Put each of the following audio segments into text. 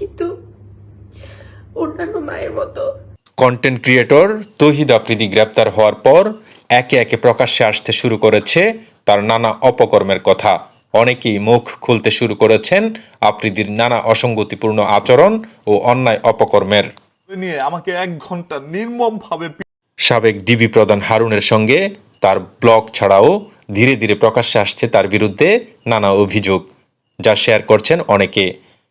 কিন্তু অন্যান্য মায়ের মতো। কন্টেন্ট ক্রিয়েটর তহিদ আফ্রিদি গ্রেপ্তার হওয়ার পর একে একে প্রকাশ্যে আসতে শুরু করেছে তার নানা অপকর্মের কথা। অনেকেই মুখ খুলতে শুরু করেছেন আফ্রিদির নানা অসঙ্গতিপূর্ণ আচরণ ও অন্যায় অপকর্মের। নিয়ে আমাকে এক ঘণ্টা নির্মম ভাবে সাবেক ডিবি প্রধান হারুনের সঙ্গে তার ব্লগ ছাড়াও ধীরে ধীরে প্রকাশ্যে আসছে তার বিরুদ্ধে নানা অভিযোগ যা শেয়ার করছেন অনেকে।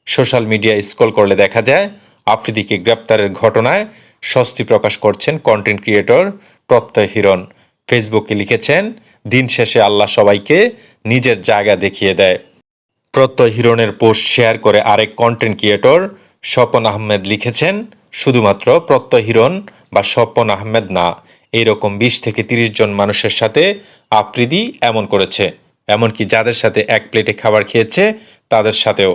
সোশ্যাল মিডিয়া স্ক্রল করলে দেখা যায়, আফ্রিদিকে গ্রেপ্তারের ঘটনায় স্বস্তি প্রকাশ করছেন কন্টেন্ট ক্রিয়েটর প্রত্যয় হিরণ। ফেসবুকে লিখেছেন, দিন শেষে আল্লাহ সবাইকে নিজের জায়গা দেখিয়ে দেয়। প্রত্যয় হিরণের পোস্ট শেয়ার করে আরেক কন্টেন্ট ক্রিয়েটর স্বপন আহমেদ লিখেছেন, শুধুমাত্র প্রত্যয় হিরণ বা স্বপন আহমেদ না, এইরকম বিশ থেকে তিরিশ জন মানুষের সাথে আফ্রিদি এমন করেছে। এমনকি যাদের সাথে এক প্লেটে খাবার খেয়েছে, তাদের সাথেও।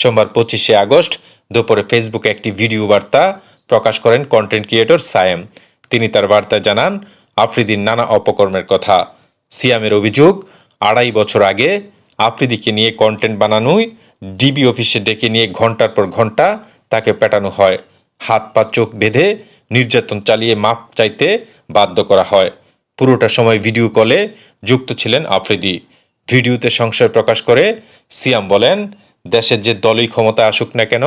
সোমবার পঁচিশে আগস্ট দুপুরে ফেসবুকে একটি ভিডিও বার্তা প্রকাশ করেন কন্টেন্ট ক্রিয়েটর সায়েম। তিনি তার বার্তায় জানান, আফ্রিদির নানা অপকর্মের কথা। সিয়ামের অভিযোগ, আড়াই বছর আগে আফ্রিদিকে নিয়ে কন্টেন্ট বানানোই ডিবি অফিসে ডেকে নিয়ে ঘণ্টার পর ঘণ্টা তাকে পেটানো হয়। হাত, পা, চোখ বেঁধে নির্যাতন চালিয়ে মাপ চাইতে বাধ্য করা হয়। পুরোটা সময় ভিডিও কলে যুক্ত ছিলেন আফ্রিদি। ভিডিওতে সংশয় প্রকাশ করে সিয়াম বলেন দেশের যে দলই ক্ষমতা আসুক না কেন,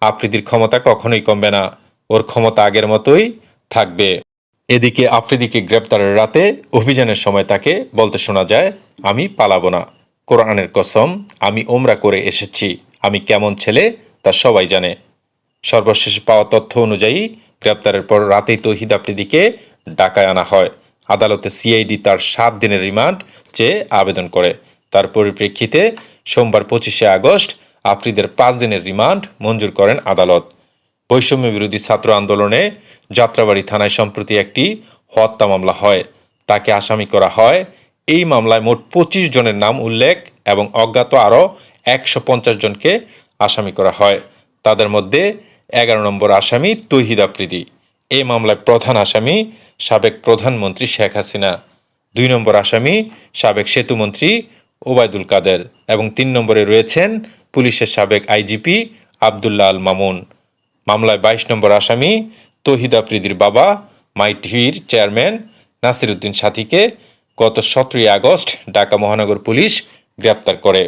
আফ্রিদির ক্ষমতা কখনোই কমবে না। ওর ক্ষমতা আগের মতোই থাকবে। এদিকে আফ্রিদিকে গ্রেপ্তারের রাতে অভিযানের সময় তাকে বলতে শোনা যায়, আমি পালাবো না। কোরআনের কসম, আমি ওমরা করে এসেছি। আমি কেমন ছেলে তা সবাই জানে। সর্বশেষ পাওয়া তথ্য অনুযায়ী গ্রেপ্তারের পর রাতেই তহিদ আফ্রিদিকে ঢাকায় আনা হয়। আদালতে সিআইডি তার সাত দিনের রিমান্ড চেয়ে আবেদন করে। তার পরিপ্রেক্ষিতে সোমবার পঁচিশে আগস্ট আফ্রিদের পাঁচ দিনের রিমান্ড মঞ্জুর করেন আদালত। বৈষম্য বিরোধী ছাত্র আন্দোলনে যাত্রাবাড়ি থানায় সম্প্রতি একটি হত্যা মামলা হয়। তাকে আসামি করা হয়। এই মামলায় মোট পঁচিশ জনের নাম উল্লেখ এবং অজ্ঞাত আরও একশো পঞ্চাশ জনকে আসামি করা হয়। তাদের মধ্যে এগারো নম্বর আসামি তহিদ আফ্রিদি। এই মামলায় প্রধান আসামি সাবেক প্রধানমন্ত্রী শেখ হাসিনা। দুই নম্বর আসামি সাবেক সেতুমন্ত্রী ওবায়দুল কাদের এবং তিন নম্বরে রয়েছেন পুলিশের সাবেক আইজিপি আবদুল্লাহ আল মামুন। মামলায় বাইশ নম্বর আসামি তহিদ আফ্রিদির বাবা মাইটহির চেয়ারম্যান নাসিরুদ্দিন সাথীকে গত সতেরোই আগস্ট ঢাকা মহানগর পুলিশ গ্রেপ্তার করে।